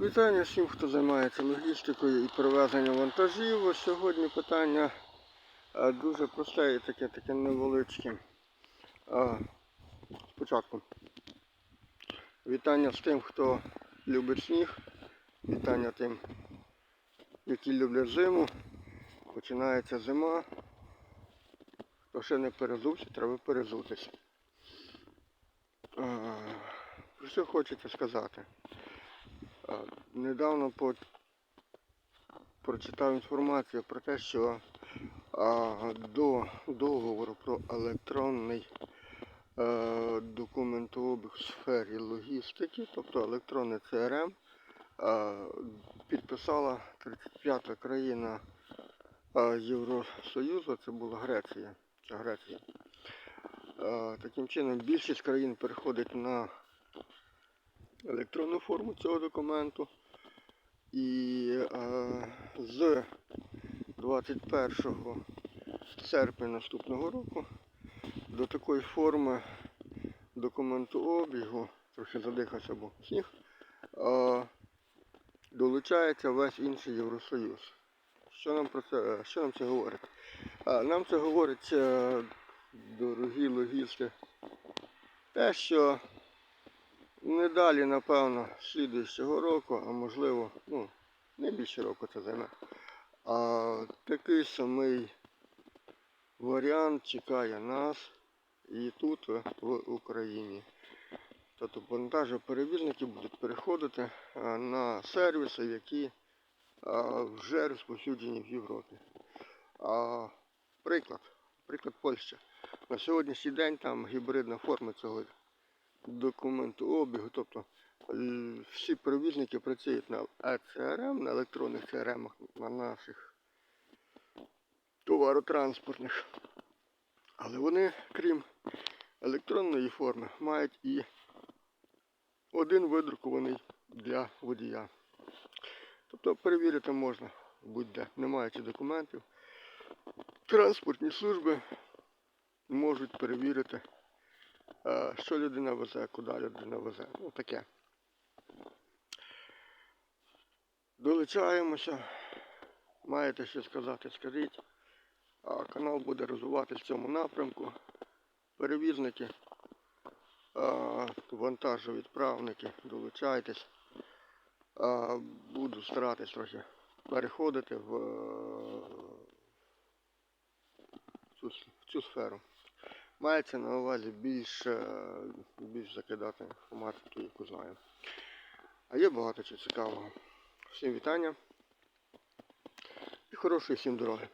Вітання всім, хто займається логістикою і перевезенням вантажів. Сьогодні питання е, дуже просте і таке, таке невеличке. Е, Спочатку вітання з тим, хто любить сніг. Вітання тим, які люблять зиму. Починається зима. Хто ще не перезувся, треба перезутися. Е, що хочеться сказати? Недавно по... прочитав інформацію про те, що а, до договору про електронний е, документообіг в сфері логістики, тобто електронний ЦРМ, е, підписала 35-та країна е, Євросоюзу, це була Греція. Греція. Е, таким чином більшість країн переходить на електронну форму цього документу. І е, з 21 серпня наступного року до такої форми документу обігу, трохи задихався, бо сніг, е, долучається весь інший Євросоюз. Що нам про це, е, що нам це говорить? Е, нам це говорить, е, дорогі логісти, те, що не далі, напевно, слідуючого року, а можливо, ну, не більше року це займе. А такий самий варіант чекає нас і тут, в Україні. Тобто вантажоперевізники будуть переходити на сервіси, які вже розповсюджені в Європі. А, Приклад, приклад Польща. На сьогоднішній день там гібридна форма цього документу обігу, тобто е, всі перевізники працюють на ЕЦРМ, на електронних ЦРМ, на наших товаротранспортних. Але вони, крім електронної форми, мають і один видрукований для водія. Тобто перевірити можна будь-де, не маючи документів. Транспортні служби можуть перевірити що людина везе, куди людина везе. Ну таке. Долучаємося. Маєте що сказати, скажіть. Канал буде розвиватися в цьому напрямку. Перевізники, а, вантажовідправники, долучайтесь. Буду старатись трохи переходити е, в цю сферу. Мається на увазі більш, е, більш закидати інформацію, яку знаю. А є багато чого цікавого. Всім вітання і хорошої всім дороги.